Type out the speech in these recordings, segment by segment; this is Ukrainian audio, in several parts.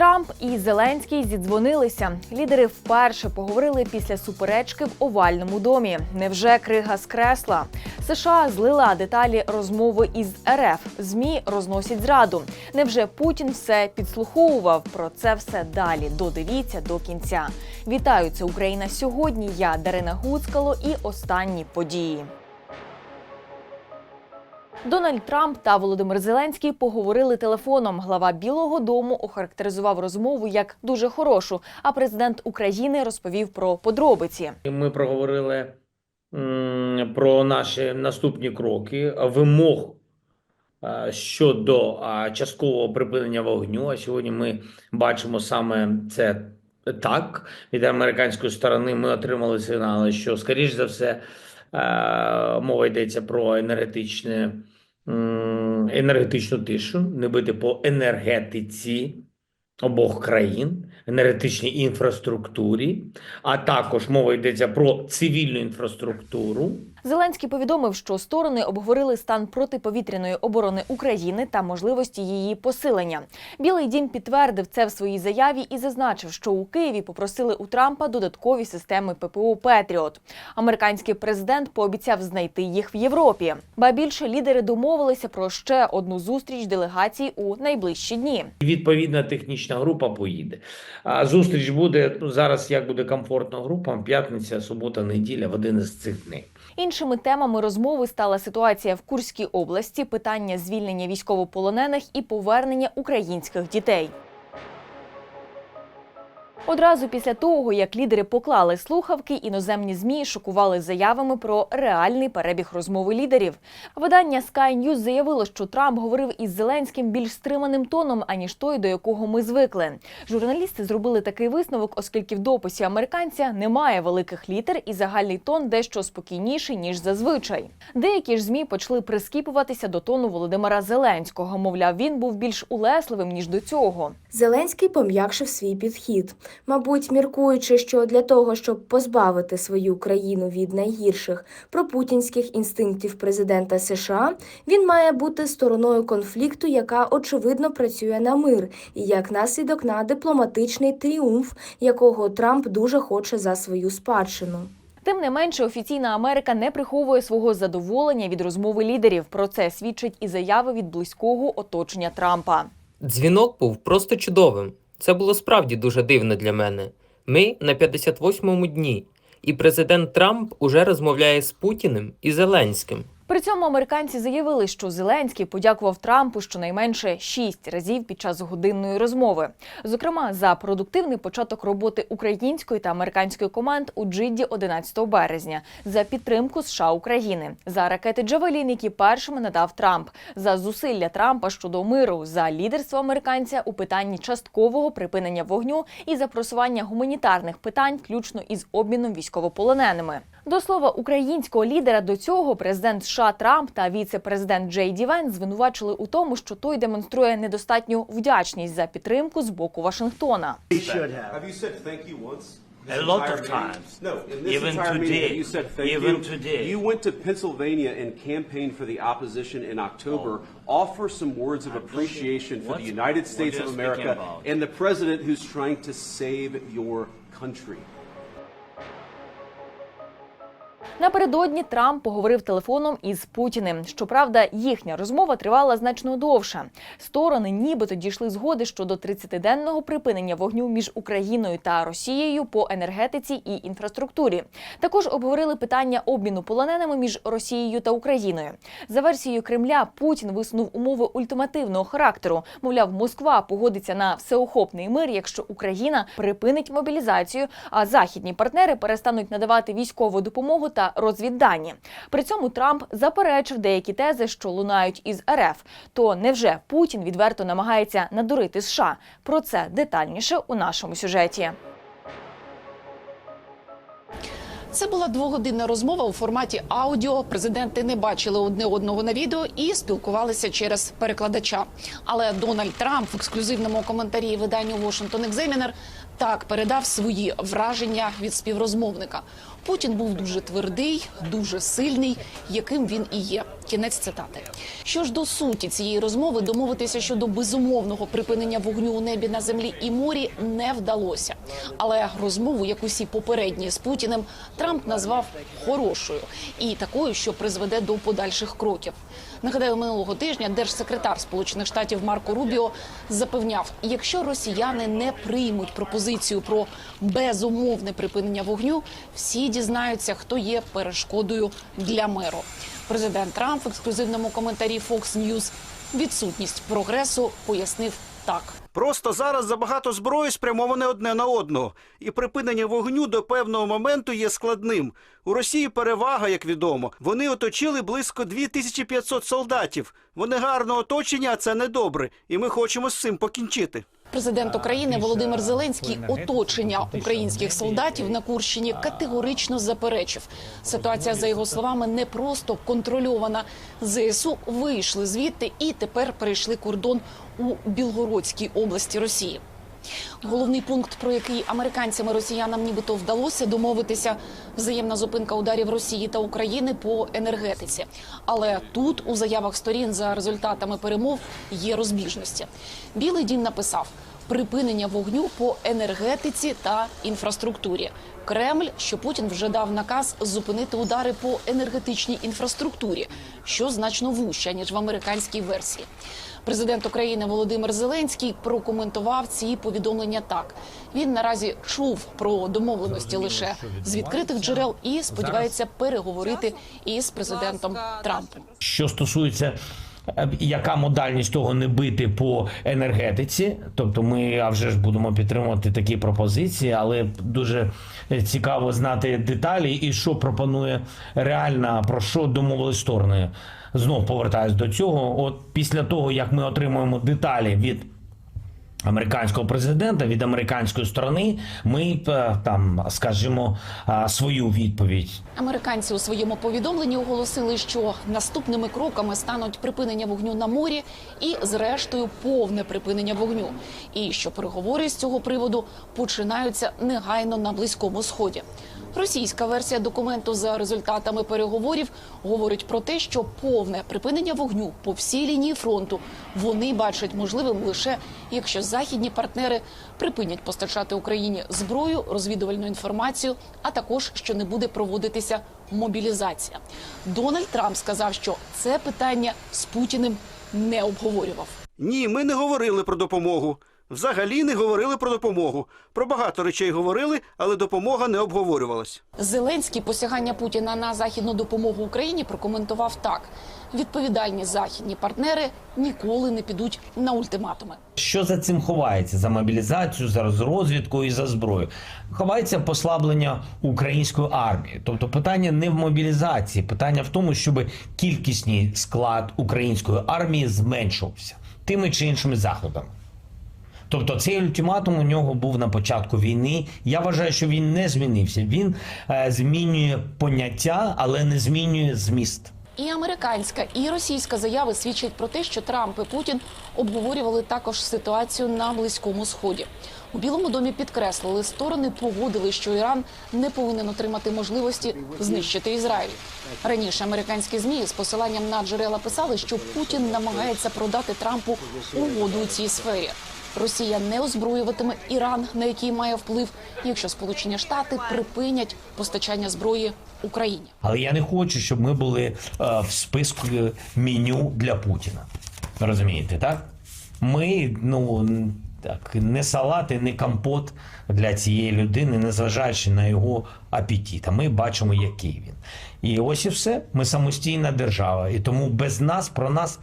Трамп і Зеленський зідзвонилися. Лідери вперше поговорили після суперечки в овальному домі. Невже крига скресла? США злила деталі розмови із РФ. Змі розносять зраду. Невже Путін все підслуховував? Про це все далі. Додивіться до кінця. Вітаю, це Україна сьогодні. Я Дарина Гуцкало і останні події. Дональд Трамп та Володимир Зеленський поговорили телефоном. Глава Білого Дому охарактеризував розмову як дуже хорошу. А президент України розповів про подробиці. Ми проговорили про наші наступні кроки, вимог щодо часткового припинення вогню. А сьогодні ми бачимо саме це так. Від американської сторони ми отримали сигнали, що, скоріш за все, мова йдеться про енергетичне, енергетичну тишу, не бити по енергетиці обох країн, енергетичній інфраструктурі, а також мова йдеться про цивільну інфраструктуру. Зеленський повідомив, що сторони обговорили стан протиповітряної оборони України та можливості її посилення. Білий дім підтвердив це в своїй заяві і зазначив, що у Києві попросили у Трампа додаткові системи ППО Петріот. Американський президент пообіцяв знайти їх в Європі. Ба більше лідери домовилися про ще одну зустріч делегацій у найближчі дні. Відповідна технічна група поїде. А зустріч буде ну, зараз. Як буде комфортно групам? П'ятниця, субота, неділя в один із цих днів. Іншими темами розмови стала ситуація в Курській області, питання звільнення військовополонених і повернення українських дітей. Одразу після того, як лідери поклали слухавки, іноземні змі шокували заявами про реальний перебіг розмови лідерів. Видання Sky News заявило, що Трамп говорив із Зеленським більш стриманим тоном, аніж той, до якого ми звикли. Журналісти зробили такий висновок, оскільки в дописі американця немає великих літер і загальний тон дещо спокійніший ніж зазвичай. Деякі ж змі почали прискіпуватися до тону Володимира Зеленського. Мовляв, він був більш улесливим ніж до цього. Зеленський пом'якшив свій підхід, мабуть, міркуючи, що для того, щоб позбавити свою країну від найгірших пропутінських інстинктів президента США, він має бути стороною конфлікту, яка очевидно працює на мир, і як наслідок на дипломатичний тріумф, якого Трамп дуже хоче за свою спадщину. Тим не менше, офіційна Америка не приховує свого задоволення від розмови лідерів. Про це свідчить і заяви від близького оточення Трампа. Дзвінок був просто чудовим. Це було справді дуже дивно для мене. Ми на 58-му дні, і президент Трамп уже розмовляє з Путіним і Зеленським. При цьому американці заявили, що Зеленський подякував Трампу щонайменше шість разів під час годинної розмови. Зокрема, за продуктивний початок роботи української та американської команд у Джидді 11 березня, за підтримку США України, за ракети Джавелін, які першими надав Трамп, за зусилля Трампа щодо миру, за лідерство американця у питанні часткового припинення вогню і за просування гуманітарних питань, включно із обміном військовополоненими. До слова, українського лідера до цього президент США Трамп та віце-президент Джей Ді Венс звинувачили у тому, що той демонструє недостатню вдячність за підтримку з боку Вашингтона. A lot of times. No, in this Even entire today. meeting, you said thank Even you. today. You went to Pennsylvania and campaigned for the opposition in October. Oh. Offer some words of appreciation for the United States of America and the president who's trying to save your country. Напередодні Трамп поговорив телефоном із Путіним. Щоправда, їхня розмова тривала значно довше. Сторони нібито дійшли згоди щодо 30-денного припинення вогню між Україною та Росією по енергетиці і інфраструктурі. Також обговорили питання обміну полоненими між Росією та Україною. За версією Кремля, Путін висунув умови ультимативного характеру. Мовляв, Москва погодиться на всеохопний мир, якщо Україна припинить мобілізацію, а західні партнери перестануть надавати військову допомогу та розвіддані. При цьому Трамп заперечив деякі тези, що лунають із РФ. То невже Путін відверто намагається надурити США? Про це детальніше у нашому сюжеті. Це була двогодинна розмова у форматі аудіо. Президенти не бачили одне одного на відео і спілкувалися через перекладача. Але Дональд Трамп в ексклюзивному коментарі виданню Washington Examiner Так передав свої враження від співрозмовника. Путін був дуже твердий, дуже сильний, яким він і є. Кінець цитати. Що ж до суті цієї розмови, домовитися щодо безумовного припинення вогню у небі на землі і морі не вдалося. Але розмову, як усі попередні з Путіним, Трамп назвав хорошою і такою, що призведе до подальших кроків. Нагадаю, минулого тижня держсекретар Сполучених Штатів Марко Рубіо запевняв, якщо росіяни не приймуть пропозицію про безумовне припинення вогню, всі дізнаються, хто є перешкодою для миру. Президент Трамп в ексклюзивному коментарі Fox News відсутність прогресу пояснив так. Просто зараз забагато зброї спрямоване одне на одного, і припинення вогню до певного моменту є складним. У Росії перевага, як відомо. Вони оточили близько 2500 солдатів. Вони гарно оточені, а це недобре. І ми хочемо з цим покінчити. Президент України Володимир Зеленський оточення українських солдатів на Курщині категорично заперечив. Ситуація, за його словами, не просто контрольована. ЗСУ вийшли звідти і тепер перейшли кордон у Білгородській області Росії. Головний пункт, про який американцям і росіянам нібито вдалося домовитися, взаємна зупинка ударів Росії та України по енергетиці. Але тут у заявах сторін за результатами перемов є розбіжності. Білий дім написав. Припинення вогню по енергетиці та інфраструктурі. Кремль, що Путін вже дав наказ зупинити удари по енергетичній інфраструктурі, що значно вужча ніж в американській версії. Президент України Володимир Зеленський прокоментував ці повідомлення так: він наразі чув про домовленості лише з відкритих джерел і сподівається переговорити із президентом Трампом. Що стосується яка модальність того не бити по енергетиці, тобто ми а вже ж будемо підтримувати такі пропозиції, але дуже цікаво знати деталі і що пропонує реальна про що домовились сторони. Знов повертаюсь до цього. От після того як ми отримуємо деталі від американського президента від американської сторони, ми е, там скажімо е, свою відповідь Американці у своєму повідомленні оголосили, що наступними кроками стануть припинення вогню на морі і, зрештою, повне припинення вогню. І що переговори з цього приводу починаються негайно на близькому сході. Російська версія документу за результатами переговорів говорить про те, що повне припинення вогню по всій лінії фронту вони бачать можливим лише якщо західні партнери припинять постачати Україні зброю, розвідувальну інформацію, а також що не буде проводитися мобілізація. Дональд Трамп сказав, що це питання з Путіним не обговорював. Ні, ми не говорили про допомогу. Взагалі не говорили про допомогу. Про багато речей говорили, але допомога не обговорювалась. Зеленський посягання Путіна на західну допомогу Україні прокоментував так: відповідальні західні партнери ніколи не підуть на ультиматуми. Що за цим ховається? За мобілізацію, за розвідку і за зброю. Ховається послаблення української армії. Тобто питання не в мобілізації, питання в тому, щоб кількісний склад української армії зменшувався тими чи іншими заходами. Тобто цей ультиматум у нього був на початку війни. Я вважаю, що він не змінився. Він е, змінює поняття, але не змінює зміст. І американська, і російська заяви свідчать про те, що Трамп і Путін обговорювали також ситуацію на близькому сході. У Білому домі підкреслили, сторони погодили, що Іран не повинен отримати можливості знищити Ізраїль. Раніше американські змі з посиланням на джерела писали, що Путін намагається продати Трампу угоду у цій сфері. Росія не озброюватиме Іран, на який має вплив, якщо Сполучені Штати припинять постачання зброї Україні. Але я не хочу, щоб ми були е, в списку меню для Путіна. Розумієте, так? Ми, ну так, не салат і не компот для цієї людини, незважаючи на його апетит. А ми бачимо, який він. І ось і все. Ми самостійна держава. І тому без нас, про нас,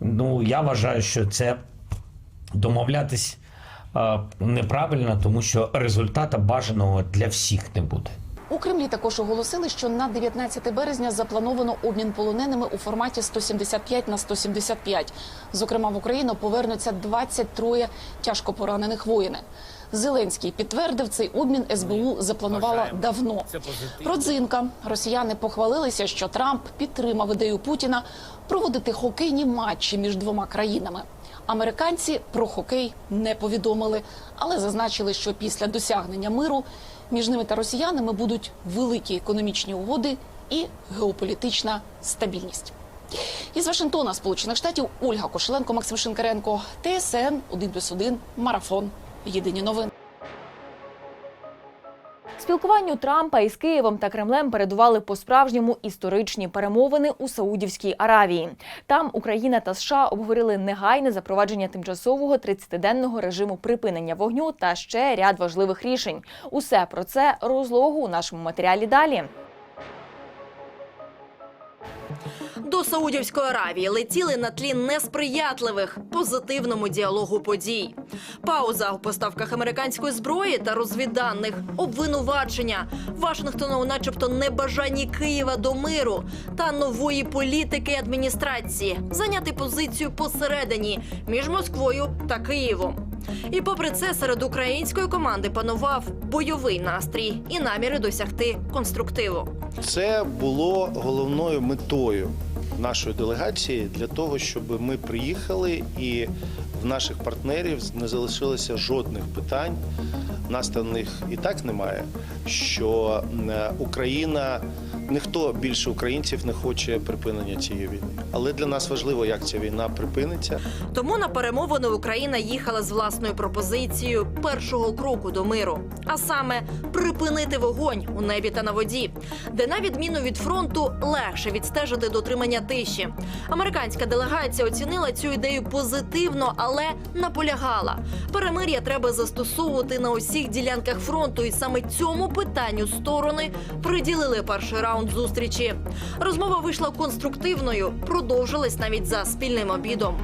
ну я вважаю, що це домовлятись е, неправильно, тому що результата бажаного для всіх не буде. У Кремлі також оголосили, що на 19 березня заплановано обмін полоненими у форматі 175 на 175. Зокрема, в Україну повернуться 23 тяжко поранених воїни. Зеленський підтвердив цей обмін СБУ запланувала давно. Родзинка росіяни похвалилися, що Трамп підтримав ідею Путіна проводити хокейні матчі між двома країнами. Американці про хокей не повідомили, але зазначили, що після досягнення миру між ними та росіянами будуть великі економічні угоди і геополітична стабільність. Із Вашингтона, Сполучених Штатів, Ольга Кошеленко, Максим Шинкаренко, ТСН 1+,1, Марафон. Єдині новини. Спілкуванню Трампа із Києвом та Кремлем передували по-справжньому історичні перемовини у Саудівській Аравії. Там Україна та США обговорили негайне запровадження тимчасового 30-денного режиму припинення вогню та ще ряд важливих рішень. Усе про це розлогу у нашому матеріалі далі. До Саудівської Аравії летіли на тлі несприятливих позитивному діалогу подій. Пауза у поставках американської зброї та розвідданих, обвинувачення Вашингтона у начебто небажанні Києва до миру та нової політики адміністрації, зайняти позицію посередині між Москвою та Києвом. І попри це, серед української команди панував бойовий настрій і наміри досягти конструктиву. Це було головною метою нашої делегації для того, щоб ми приїхали і в наших партнерів не залишилося жодних питань. Нас та них і так немає. Що е, Україна ніхто більше українців не хоче припинення цієї війни. Але для нас важливо, як ця війна припиниться. Тому на перемовини Україна їхала з власною пропозицією першого кроку до миру, а саме припинити вогонь у небі та на воді, де на відміну від фронту легше відстежити дотримання тиші. Американська делегація оцінила цю ідею позитивно, але наполягала. Перемир'я треба застосовувати на усіх ділянках фронту, і саме цьому питанню сторони приділили перший раунд зустрічі. Розмова вийшла конструктивною, продовжилась навіть за спільним обідом.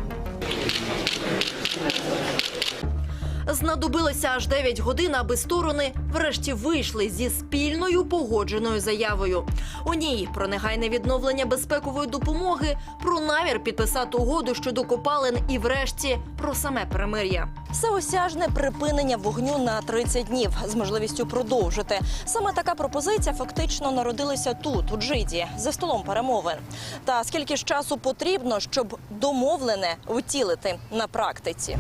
Знадобилося аж 9 годин, аби сторони врешті вийшли зі спільною погодженою заявою. У ній про негайне відновлення безпекової допомоги, про намір підписати угоду щодо копалин і, врешті, про саме перемир'я. Всеосяжне припинення вогню на 30 днів з можливістю продовжити. Саме така пропозиція фактично народилася тут, у Джиді, за столом перемовин. Та скільки ж часу потрібно, щоб домовлене втілити на практиці?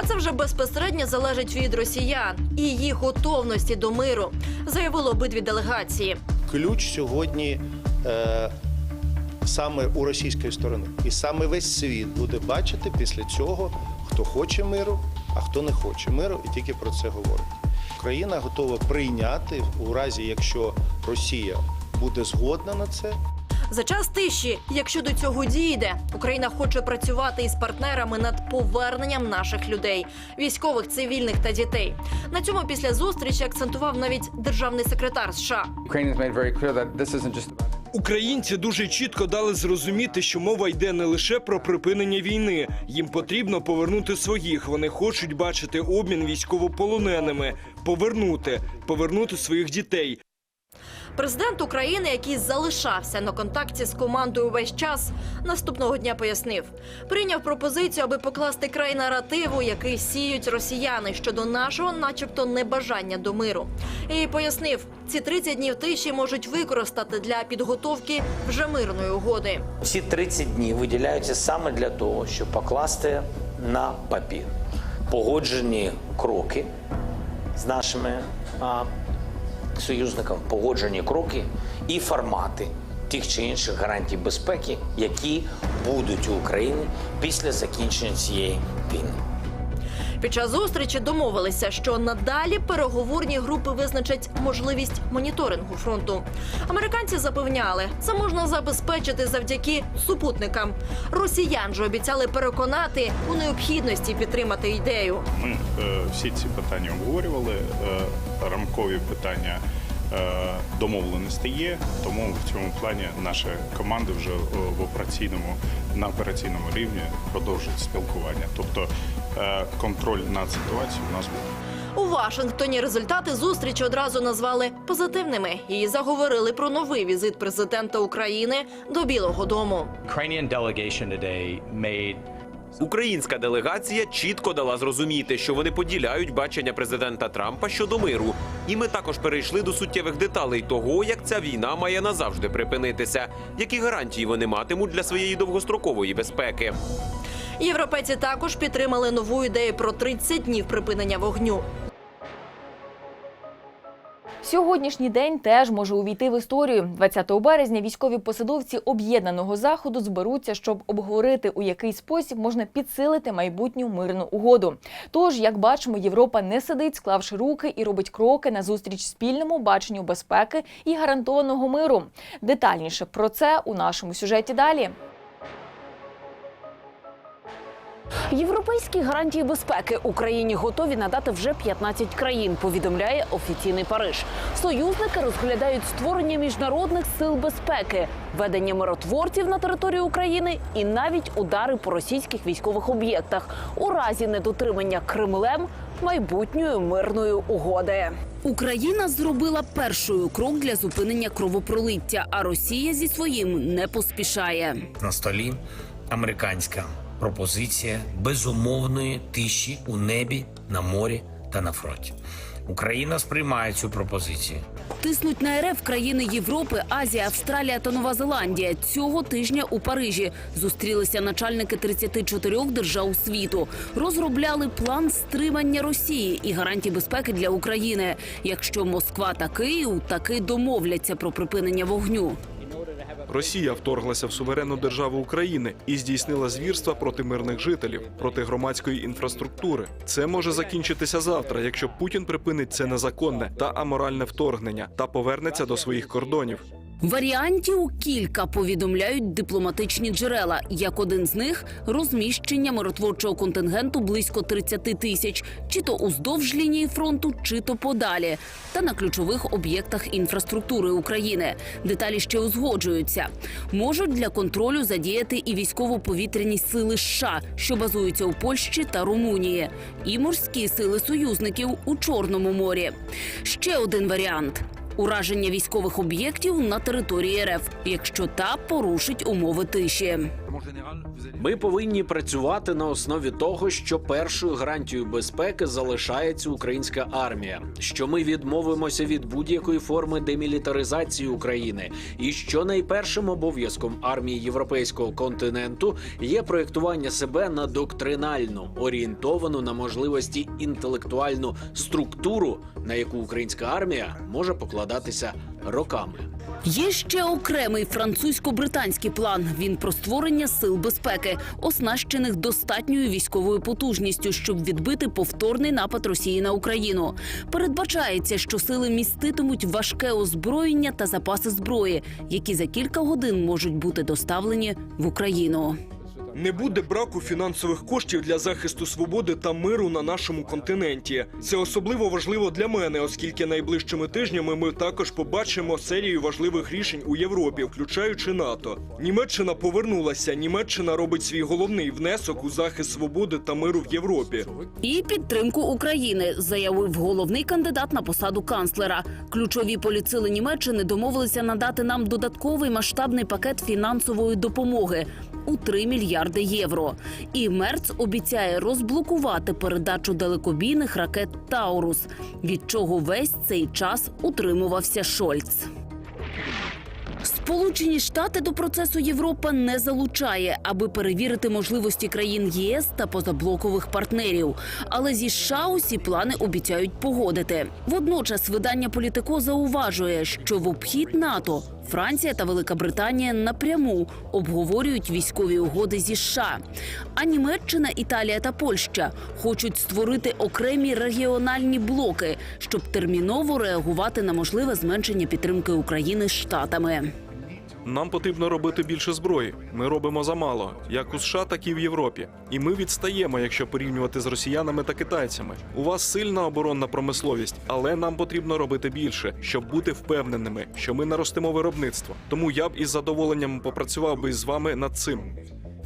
А це вже безпосередньо залежить від росіян і їх готовності до миру, заявили обидві делегації. Ключ сьогодні е, саме у російської сторони. І саме весь світ буде бачити після цього, хто хоче миру, а хто не хоче миру, і тільки про це говорить. Україна готова прийняти у разі, якщо Росія буде згодна на це. За час тиші, якщо до цього дійде, Україна хоче працювати із партнерами над поверненням наших людей, військових, цивільних та дітей. На цьому після зустрічі акцентував навіть державний секретар США. Українці дуже чітко дали зрозуміти, що мова йде не лише про припинення війни. Їм потрібно повернути своїх. Вони хочуть бачити обмін військовополоненими, повернути, повернути своїх дітей. Президент України, який залишався на контакті з командою весь час, наступного дня пояснив, прийняв пропозицію, аби покласти край наративу, який сіють росіяни щодо нашого, начебто, небажання до миру. І пояснив, ці 30 днів тиші можуть використати для підготовки вже мирної угоди. Ці 30 днів виділяються саме для того, щоб покласти на папір погоджені кроки з нашими а, союзниками, погоджені кроки і формати тих чи інших гарантій безпеки, які будуть у України після закінчення цієї війни. Під час зустрічі домовилися, що надалі переговорні групи визначать можливість моніторингу фронту. Американці запевняли, це можна забезпечити завдяки супутникам. Росіян же обіцяли переконати у необхідності підтримати ідею. Ми е, всі ці питання обговорювали. Е, рамкові питання е, домовленості є. Тому в цьому плані наші команди вже е, в операційному на операційному рівні продовжують спілкування. Тобто е, контроль над ситуацією у нас буде. У Вашингтоні результати зустрічі одразу назвали позитивними і заговорили про новий візит президента України до Білого Дому. Ukrainian delegation today made Українська делегація чітко дала зрозуміти, що вони поділяють бачення президента Трампа щодо миру. І ми також перейшли до суттєвих деталей того, як ця війна має назавжди припинитися, які гарантії вони матимуть для своєї довгострокової безпеки. Європейці також підтримали нову ідею про 30 днів припинення вогню. Сьогоднішній день теж може увійти в історію. 20 березня військові посадовці об'єднаного заходу зберуться, щоб обговорити, у який спосіб можна підсилити майбутню мирну угоду. Тож, як бачимо, Європа не сидить, склавши руки і робить кроки назустріч спільному баченню безпеки і гарантованого миру. Детальніше про це у нашому сюжеті далі. Європейські гарантії безпеки Україні готові надати вже 15 країн. Повідомляє офіційний Париж. Союзники розглядають створення міжнародних сил безпеки, ведення миротворців на території України і навіть удари по російських військових об'єктах у разі недотримання Кремлем майбутньої мирної угоди. Україна зробила першою крок для зупинення кровопролиття, а Росія зі своїм не поспішає. на столі американська пропозиція безумовної тиші у небі, на морі та на фронті. Україна сприймає цю пропозицію. Тиснуть на РФ країни Європи, Азія, Австралія та Нова Зеландія. Цього тижня у Парижі зустрілися начальники 34 держав світу. Розробляли план стримання Росії і гарантій безпеки для України. Якщо Москва та Київ таки домовляться про припинення вогню. Росія вторглася в суверенну державу України і здійснила звірства проти мирних жителів, проти громадської інфраструктури. Це може закінчитися завтра, якщо Путін припинить це незаконне та аморальне вторгнення та повернеться до своїх кордонів. Варіантів кілька повідомляють дипломатичні джерела. Як один з них розміщення миротворчого контингенту близько 30 тисяч, чи то уздовж лінії фронту, чи то подалі, та на ключових об'єктах інфраструктури України. Деталі ще узгоджуються. Можуть для контролю задіяти і військово-повітряні сили США, що базуються у Польщі та Румунії, і морські сили союзників у Чорному морі. Ще один варіант. Ураження військових об'єктів на території РФ, якщо та порушить умови тиші. Ми повинні працювати на основі того, що першою гарантією безпеки залишається українська армія, що ми відмовимося від будь-якої форми демілітаризації України, і що найпершим обов'язком армії європейського континенту є проєктування себе на доктринальну, орієнтовану на можливості інтелектуальну структуру, на яку українська армія може покладатися роками. Є ще окремий французько-британський план. Він про створення сил безпеки, оснащених достатньою військовою потужністю, щоб відбити повторний напад Росії на Україну. Передбачається, що сили міститимуть важке озброєння та запаси зброї, які за кілька годин можуть бути доставлені в Україну. Не буде браку фінансових коштів для захисту свободи та миру на нашому континенті. Це особливо важливо для мене, оскільки найближчими тижнями ми також побачимо серію важливих рішень у Європі, включаючи НАТО. Німеччина повернулася. Німеччина робить свій головний внесок у захист свободи та миру в Європі. І підтримку України заявив головний кандидат на посаду канцлера. Ключові поліцили Німеччини домовилися надати нам додатковий масштабний пакет фінансової допомоги у 3 мільярди євро. І Мерц обіцяє розблокувати передачу далекобійних ракет Таурус, від чого весь цей час утримувався Шольц. Сполучені Штати до процесу Європа не залучає, аби перевірити можливості країн ЄС та позаблокових партнерів. Але зі США усі плани обіцяють погодити. Водночас видання Політико зауважує, що в обхід НАТО Франція та Велика Британія напряму обговорюють військові угоди зі США. А Німеччина, Італія та Польща хочуть створити окремі регіональні блоки, щоб терміново реагувати на можливе зменшення підтримки України штатами. Нам потрібно робити більше зброї. Ми робимо замало, як у США, так і в Європі. І ми відстаємо, якщо порівнювати з росіянами та китайцями. У вас сильна оборонна промисловість, але нам потрібно робити більше, щоб бути впевненими, що ми наростимо виробництво. Тому я б із задоволенням попрацював би з вами над цим.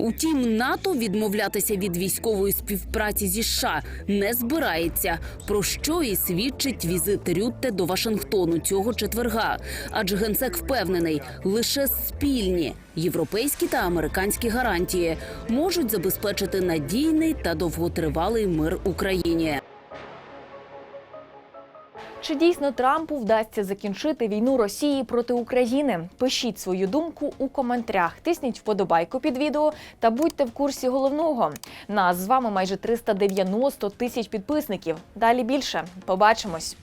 Утім, НАТО відмовлятися від військової співпраці зі США не збирається. Про що і свідчить візит Рютте до Вашингтону цього четверга. Адже генсек впевнений, лише спільні європейські та американські гарантії можуть забезпечити надійний та довготривалий мир Україні. Чи дійсно Трампу вдасться закінчити війну Росії проти України? Пишіть свою думку у коментарях, тисніть вподобайку під відео та будьте в курсі головного. Нас з вами майже 390 тисяч підписників. Далі більше. Побачимось.